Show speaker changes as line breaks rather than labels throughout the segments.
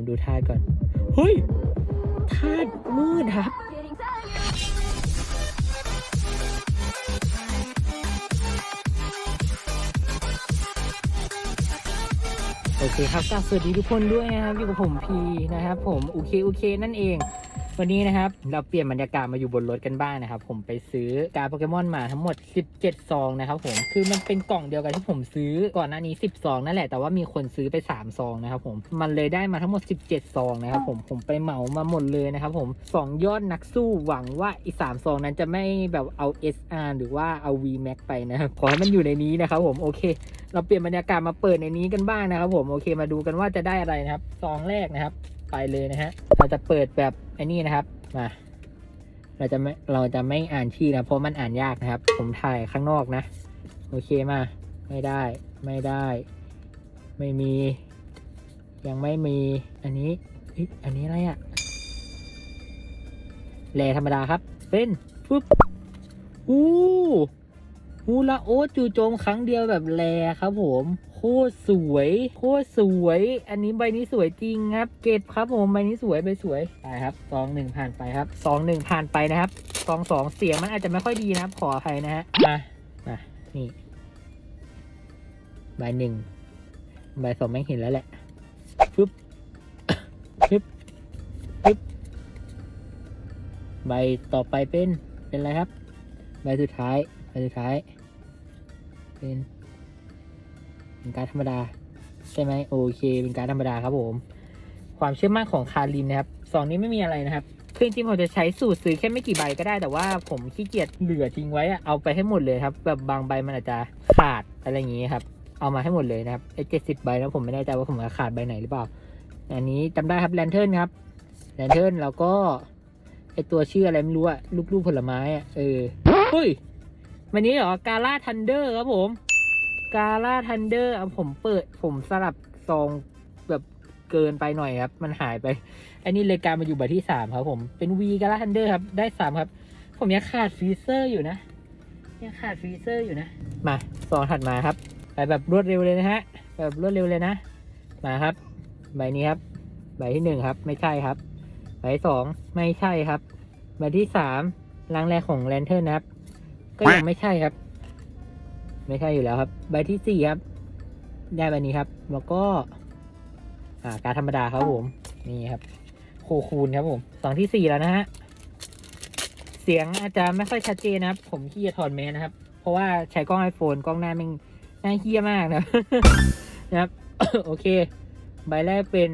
ผมดูท่าก่อน เฮ้ยท่ามืดครับโอเคครับก็สวัสดีทุกคนด้วยนะครับอยู่กับผมพีนะครับ ผมโอเคโอเคนั่นเอง วันนี้นะครับเราเปลี่ยนบรรยากาศมาอยู่บนรถกันบ้างนะครับ ผมไปซื้อการดโปเกมอนมาทั้งหมด 17 ซองนะครับผมคือมันเป็นกล่องเดียวกันที่ผมซื้อก่อนหน้านี้ 10 ซองนั่นแหละแต่ว่ามีคนซื้อไป 3 ซองนะครับผมมันเลยได้มาทั้งหมด 17 ซองนะครับผมผมไปเหมามาหมดเลยนะครับผมสองยอดนักสู้หวังว่าอีสามซองนั้นจะไม่แบบเอา SR หรือว่าเอา VMAX ไปนะครับขอให้มันอยู่ในนี้นะครับผมโอเค เราเปลี่ยนบรรยากาศมาเปิดในนี้กันบ้างนะครับผมโอเคมาดูกันว่าจะได้อะไรนะครับซองแรกนะครับ ไปเลยนะฮะ เราจะเปิดแบบไอ้นี่นะครับ มา เราจะไม่เราจะไม่อ่านชื่อนะ เพราะมันอ่านยากนะครับ ผมถ่ายข้างนอกนะ โอเคมา ไม่ได้ ไม่ได้ ไม่มี ยังไม่มี อันนี้อันนี้อะไรอะแลธรรมดาครับ เป็นปุ๊บ อู้ฮูลาโอตจูโจมครั้งเดียวแบบแลครับผม คตรสวย โคตรสวย อันนี้ใบนี้สวยจริงครับ เก็บครับผมใบนี้สวยใบสวยไปครับซองหนึ่งผ่านไปครับซองหนึ่งผ่านไปนะครับซองสองเสียงมันอาจจะไม่ค่อยดีนะครับ ขออภัยนะฮะมามานี่ใบหนึ่งใบสองไม่งเห็นแล้วแหละปึ๊บปึ๊บปึ๊บใบต่อไปเป็นเป็นอะไรครับ ใบสุดท้ายใบสุดท้ายเป็น เป็นการธรรมดา ใช่ไหมโอเค เป็นการธรรมดาครับผม ความเชื่อมั่นของคารินนะครับสองนี้ไม่มีอะไรนะครับคือจริงผมจะใช้สูตรซื้อแค่ไม่กี่ใบก็ได้แต่ว่าผมขี้เกียจเหลือทิ้งไว้อะเอาไปให้หมดเลยครับ แบบบางใบมันอาจจะขาดอะไรอย่างงี้ครับ เอามาให้หมดเลยนะครับไอ้เจ็ดสิบใบนะผมไม่แน่ใจว่าผมขาดใบไหนหรือเปล่า อันนี้จำได้ครับแลนเทิร์นครับแลนเทิร์นแล้วก็ไอตัวชื่ออะไรไม่รู้อะลูกๆผลไม้อะเออเฮ้ยวันนี้เหรอกาล่าทันเดอร์ครับผม กาล่าทันเดอร์ผมเปิดผมสลับซองแบบเกินไปหน่อยครับ มันหายไป อันนี้เลยการมาอยู่ใบที่สามครับผม เป็นวีกาล่าทันเดอร์ครับ ได้สามครับ ผมยังขาดฟรีเซอร์อยู่นะ ยังขาดฟรีเซอร์อยู่นะ มาซองถัดมาครับ ไปแบบรวดเร็วเลยนะฮะ แบบรวดเร็วเลยนะ มาครับ ใบนี้ครับ ใบที่หนึ่งครับ ไม่ใช่ครับ ใบที่สองไม่ใช่ครับ ใบที่สามลังแรกของแลนเทิร์นนะครับ ก็ยังไม่ใช่ครับ ไม่ใช่อยู่แล้วครับ ใบที่สี่ครับ ได้ใบนี้ครับ แล้วก็ อ่า การธรรมดาครับผม นี่ครับ โคคูณครับผมสองที่สี่แล้วนะฮะ เสียงอาจจะไม่ค่อยชัดเจนนะครับ ผมขี้จะถอดแมสนะครับ เพราะว่าใช้กล้องไอโฟนกล้องหน้าม่งน่าเฮี้ยมากนะนะครับ โอเค ใบแรกเป็น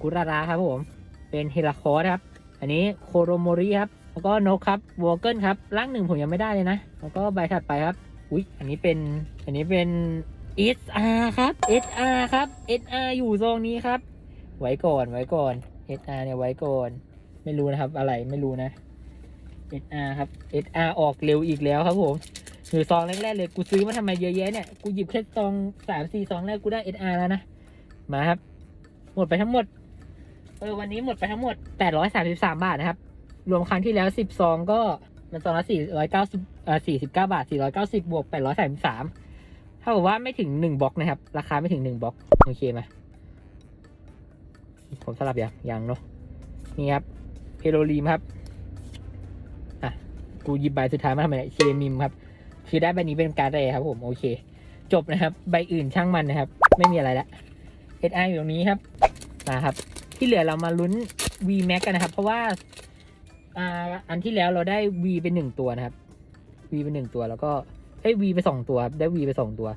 คุราราครับผม เป็นเฮราคอสครับ อันนี้โคโรโมริครับ แล้วก็นกครับวอลเกิลครับ ร่างหนึ่งผมยังไม่ได้เลยนะ แล้วก็ใบถัดไปครับ อุ๊ย อันนี้เป็น อันนี้เป็น SR ครับ SR ครับ SR อยู่ซองนี้ครับ ไว้ก่อน ไว้ก่อน SR เนี่ยไว้ก่อน ไม่รู้นะครับ อะไร ไม่รู้นะ SR ครับ SR ออกเร็วอีกแล้วครับผมหรือซองแรกๆเลย กูซื้อมาทำไมเยอะแยะเนี่ย กูหยิบแค่ซองสามสี่ซองแรกกูได้ SR แล้วนะ มาครับ หมดไปทั้งหมด เออ วันนี้หมดไปทั้งหมด833บาทนะครับ รวมครั้งที่แล้ว10ซองก็ มันซองละ490เก้าสิบเอ่อ49บเก้าบาท490บบวก833เท่ากับว่าไม่ถึง1บล็อกนะครับ ราคาไม่ถึง1บล็อกโอเคไหมผมสลับอย่างยังเนาะนี่ครับเพโลลีมครับอะกูหยิบใบสุดท้ายมาทำไมเนี่ยเคมิมครับ คือได้ใบนี้เป็นการ์ดอะครับผมโอเค จบนะครับ ใบอื่นช่างมันนะครับ ไม่มีอะไรละ SI อยู่ตรงนี้ครับนะครับ ที่เหลือเรามาลุ้น V Max กันนะครับ เพราะว่า อ่าอันที่แล้วเราได้ V เป็นหนึ่งตัวนะครับ V เป็นหนึ่งตัวแล้วก็เอ้ย V ไปสองตัวครับได้ V ไปสองตัว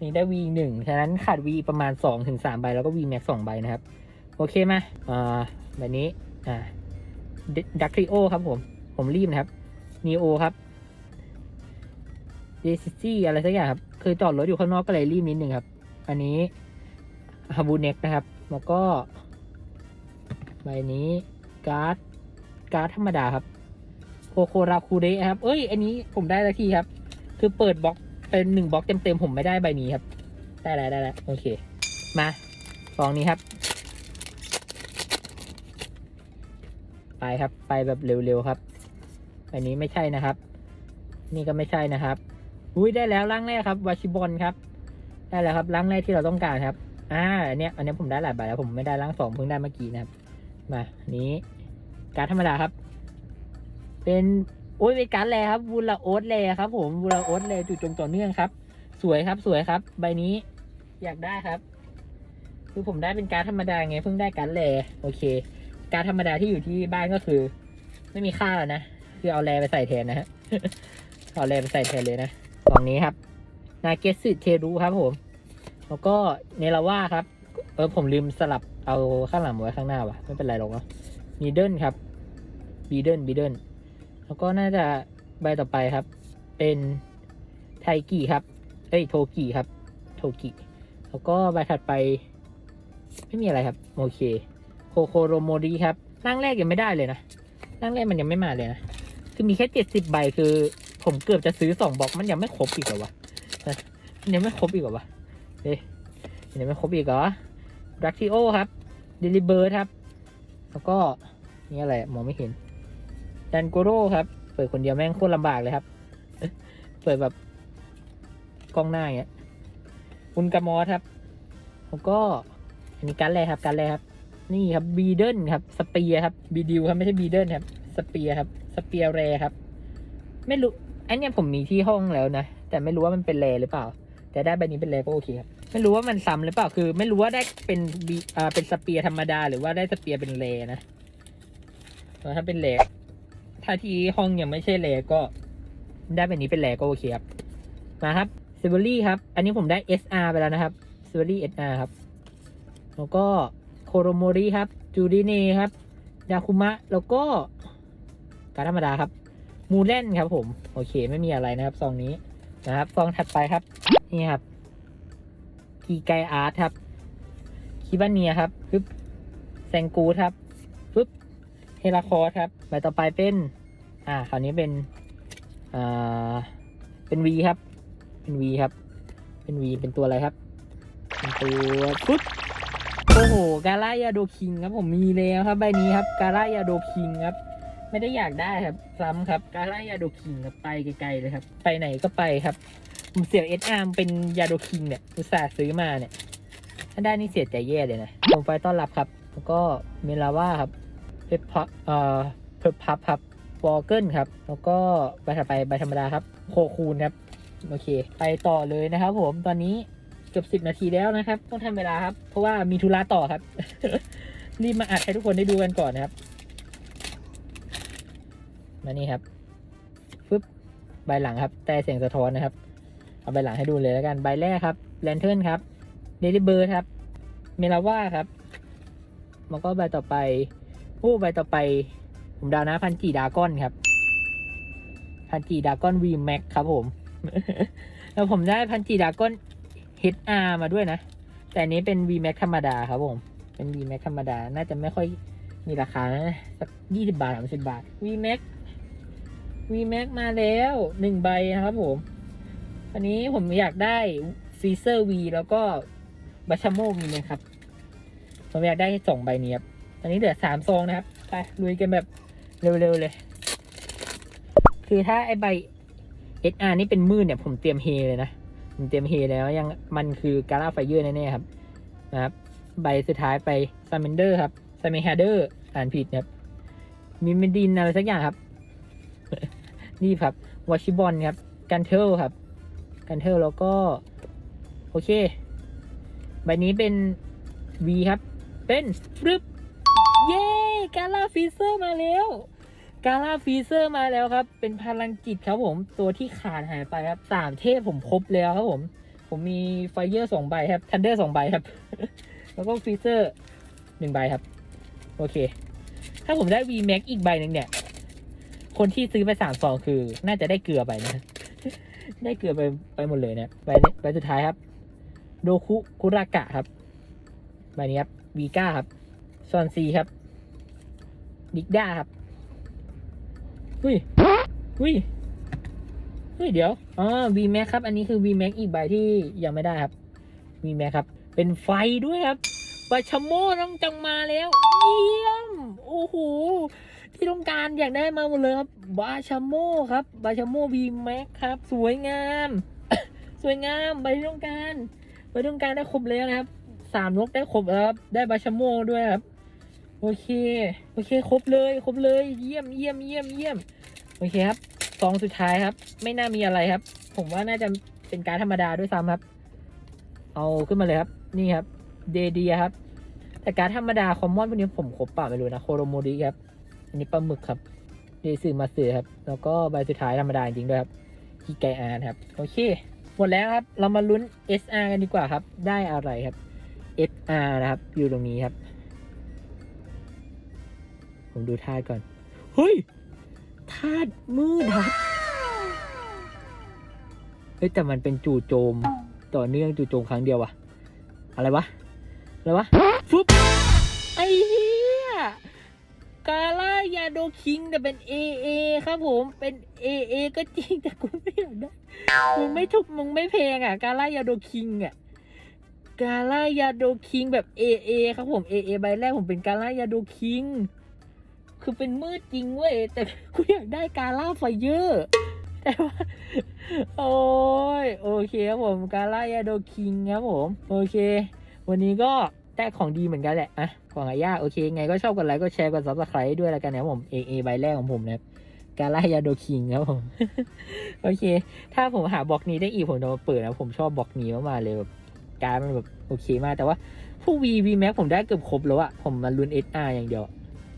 นี่ได้ V หนึ่งฉะนั้นขาด V ประมาณสองถึงสามใบแล้วก็ V Max สองใบนะครับ โอเคมาอ่าใบนี้อ่าดักทริโอครับผม ผมรีบนะครับนีโอครับเดซิซี่อะไรสักอย่างครับคือจอดรถอยู่ข้างนอกก็เลยรีบนิดนึงครับ อันนี้ฮาบูเน็กนะครับ แล้วก็ ใบนี้การ์ด การ์ดธรรมดาครับโคโคราคูเดะครับ เอ้ย อันนี้ผมได้แล้วทีครับ คือเปิดบล็อกเป็นหนึ่งบล็อกเต็มๆผมไม่ได้ใบนี้ครับ ได้แล้วได้แล้วโอเค มาฟองนี้ครับ ไปครับ ไปแบบเร็วๆครับ อันนี้ไม่ใช่นะครับ นี่ก็ไม่ใช่นะครับ อุ้ยได้แล้วร่างแรกครับวาชิบอลครับ ได้แล้วครับร่างแรกที่เราต้องการครับ อ่าอันเนี้ยอันเนี้ยผมได้หลายใบแล้วผมไม่ได้ร่างสองเพิ่งได้เมื่อกี้นะครับ มา นี้ การธรรมดาครับ เป็นโอ้ยเป็นการแรครับวูลาโอสแรครับ ผมวูลาโอสแรจุดจมต่อเนื่องครับ สวยครับสวยครับ ใบนี้อยากได้ครับ คือผมได้เป็นการธรรมดาไงเพิ่งได้การแรโอเค การธรรมดาที่อยู่ที่บ้านก็คือ ไม่มีค่าแล้วนะคือเอาแรไปใส่แทนนะฮะเอาแรไปใส่แทนเลยนะกล่องนี้ครับนาเกสึเทรุครับผม แล้วก็เนลาว่าครับ เออผมลืมสลับเอาข้างหลังมาไว้ข้างหน้าว่ะไม่เป็นไรหรอกเนาะ มีเดิลครับบีเดิลบีเดิลแล้วก็น่าจะใบต่อไปครับ เป็นไทกิครับเอ้ยโทกิครับโทกิแล้วก็ใบถัดไป ไม่มีอะไรครับ โอเค โคโคโรโมริครับร่างแรกยังไม่ได้เลยนะร่างแรกมันยังไม่มาเลยนะ คือมีแค่เจ็ดสิบใบคือ ผมเกือบจะซื้อสองบล็อกมันยังไม่ครบอีกเหรอวะมันยังไม่ครบอีกเหรอวะเอ๊ะมันยังไม่ครบอีกเหรอดักทิโอครับเดลิเบิร์ครับ แล้วก็ นี่อะไรมองไม่เห็นดันโกโร่ครับ เปิดคนเดียวแม่งโคตรลำบากเลยครับ เปิดแบบกล้องหน้าอย่างเงี้ยอุนกามอสครับแล้วก็อันนี้การดแรกครับการดแรกครับ นี่ครับบีเดิลครับสเปียครับบีดิวครับไม่ใช่บีเดิลครับสเปียครับสเปียแรครับ ไม่รู้อันนี้ผมมีที่ห้องแล้วนะแต่ไม่รู้ว่ามันเป็นแรหรือเปล่า แต่ได้ใบนี้เป็นแรก็โอเคครับไม่รู้ว่ามันซ้ำหรือเปล่าคือ ไม่รู้ว่าได้เป็นบีอ่าเป็นสเปียธรรมดา หรือว่าได้สเปียเป็นแรนะ แล้วถ้าเป็นแรถ้าที่ห้องยังไม่ใช่แรก็ได้แบบนี้เป็นแรก็โอเคครับ มาครับเซเบอรี่ครับ อันนี้ผมได้ SR ไปแล้วนะครับเซเบอรี่ SR ครับ แล้วก็โคโรโมริครับ จูดิเน่ครับ ดาคุมะ แล้วก็การธรรมดาครับ มูเลนครับผม โอเค ไม่มีอะไรนะครับ ซองนี้นะครับ ซองถัดไปครับ นี่ครับกีไกอาร์ตครับ คิบาเนียครับปึ๊บแซงกูครับ เฮราคอร์สครับใบต่อไปเป็น อ่าคราวนี้เป็น อ่า เป็นวีครับ เป็นวีครับ เป็นวีเป็นตัวอะไรครับ เป็นตัวปึ๊บโอ้โห กาลายาโดคิงครับผมมีแล้วครับใบนี้ครับ กาลายาโดคิงครับ ไม่ได้อยากได้ครับ ซ้ำครับ กาลายาโดคิงครับไปไกลๆเลยครับ ไปไหนก็ไปครับผมเสียเอสอาร์เป็นยาโดคิงเนี่ยอุตส่าห์ซื้อมาเนี่ย ถ้าได้นี่เสียใจแย่เลยนะผมไฟต้อนรับครับ แล้วก็เมลาว่าครับ เพปพับเอ่อเพปพับครับวอลเกิลครับ แล้วก็ใบถัดไปใบธรรมดาครับ โคคูนครับ โอเค ไปต่อเลยนะครับผม ตอนนี้เกือบสิบนาทีแล้วนะครับ ต้องทำเวลาครับ เพราะว่ามีธุระต่อครับ รีบมาอัดให้ทุกคนได้ดูกันก่อนนะครับมานี่ครับฟึบใบหลังครับ แต่เสียงสะท้อนนะครับ เอาใบหลังให้ดูเลยแล้วกัน ใบแรกครับแลนเทิร์นครับเดลิเบิร์ครับ เมลาว่าครับ แล้วก็ใบต่อไป โอ้ใบต่อไป ผมดาวนะพันจีดากอนครับพันจีดากอนวีแม็กครับผม แล้วผมได้พันจีดากอน HR มาด้วยนะ แต่นี้เป็น V Max ธรรมดาครับผม เป็น V Max ธรรมดา น่าจะไม่ค่อยมีราคานะสักยี่สิบาทสามสิบาท V Max V Max มาแล้วหนึ่งใบนะครับผม อันนี้ผมอยากได้ฟีเซอร์ V แล้วก็บัชโมมีไหมครับ ผมอยากได้สองใบนี้ครับ อันนี้เหลือสามซองนะครับ ไปลุยกันแบบเร็วๆเลย คือถ้าไอใบ SR นี่เป็นมืดเนี่ย ผมเตรียมเฮเลยนะ ผมเตรียมเฮแล้วยังมันคือกาลาไฟเยอร์แน่ๆครับ นะครับ ใบสุดท้ายไปซา m มนเดอร์ครับซา m ม n ฮเดอร์อ่านผิดครับ มีเมดินอะไรสักอย่างครับ นี่ครับวอชิบอลครับ กันเทลครับ กันเทลแล้วก็ โอเค ใบนี้เป็น V ครับ เป็นฟรึบ เย้กาลาฟีเซอร์มาแล้วกาลาฟีเซอร์มาแล้วครับ เป็นพลังจิตครับผม ตัวที่ขาดหายไปครับสามเทพผมครบแล้วครับผม ผมมีไฟเยอร์สองใบครับทันเดอร์สองใบครับ แล้วก็ฟีเซอร์หนึ่งใบครับ โอเค ถ้าผมได้ V Max อีกใบหนึ่งเนี่ย คนที่ซื้อไปสามซองคือ น่าจะได้เกลือไปนะ ได้เกลือไปไปหมดเลยเนี่ยใบนี้ใบสุดท้ายครับ โดคุคุรากะครับ ใบนี้ครับวีก้าครับ ซอนซีครับดิกด้าครับอุ้ยอุ้ยเฮ้ยเดี๋ยวอ๋อ V Max ครับ อันนี้คือ V Max อีกใบที่ยังไม่ได้ครับ V Max ครับ เป็นไฟด้วยครับบาชโมต้องจังมาแล้ว เยี่ยม โอ้โห ที่ต้องการอยากได้มาหมดเลยครับ บาชโมครับ บาชโม V Max ครับ สวยงาม สวยงามใบที่ต้องการใบที่ต้องการได้ครบแล้วนะครับสามนกได้ครบแล้วครับ ได้บาชโมด้วยครับ โอเค โอเค ครบเลย ครบเลย เยี่ยมเยี่ยมเยี่ยมเยี่ยม โอเคครับซองสุดท้ายครับ ไม่น่ามีอะไรครับ ผมว่าน่าจะเป็นการธรรมดาด้วยซ้ำครับ เอาขึ้นมาเลยครับ นี่ครับ เดเดียครับ แต่การธรรมดาคอมมอนพวกนี้ผมครบเปล่าไม่รู้นะ โคโรโมริครับ อันนี้ปลาหมึกครับ เดซึมาสึครับ แล้วก็ใบสุดท้ายธรรมดาจริงด้วยครับฮิไกอาร์ครับ โอเค หมดแล้วครับ เรามาลุ้น SR กันดีกว่าครับ ได้อะไรครับ SR นะครับ อยู่ตรงนี้ครับ ผมดูธาตุก่อน เฮ้ยธาตุมืดครับเฮ้ยแต่มันเป็นจู่โจมต่อเนื่องจู่โจมครั้งเดียววะอะไรวะ อะไรวะฟึบไอ้เหี้ยกาล่ายาโดคิงแต่เป็น AA ครับผมเป็น AA ก็จริงแต่กูไม่อยากได้มึงไม่ถูกมึงไม่เพลงอะ กาล่ายาโดคิงอะกาล่ายาโดคิงแบบ AA ครับผม AA ใบแรกผมเป็นกาล่ายาโดคิง คือเป็นมืดจริงเว้ย แต่กูอยากได้กาล่าไฟเยอร์แต่ว่าโอ้ยโอเคครับผมกาล่ายาโดคิงครับผม โอเค วันนี้ก็ได้ของดีเหมือนกันแหละอะของหายากโอเค ไงก็ชอบกดไลค์ก็แชร์กดซับสไครต์ด้วยแล้วกันนะครับผม AA ใบแรกของผมนะครับกาล่ายาโดคิงครับผม โอเค ถ้าผมหาบล็อกนี้ได้อีกผมจะมาเปิดนะผมชอบบล็อกนี้มากๆเลยแบบการมันแบบโอเคมากแต่ว่าพวก V V Max ผมได้เกือบครบแล้วอะผมมาลุ้น SR อย่างเดียว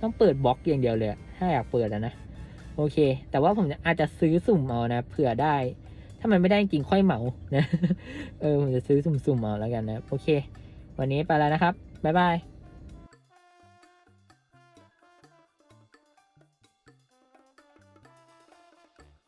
ต้องเปิดบล็อกอย่างเดียวเลย ถ้าอยากเปิดอะนะ โอเค แต่ว่าผมอาจจะซื้อสุ่มเอานะ เผื่อได้ ถ้ามันไม่ได้จริงค่อยเหมา นะ เออ ผมจะซื้อสุ่มๆเอาแล้วกันนะ โอเค วันนี้ไปแล้วนะครับ บ๊ายบาย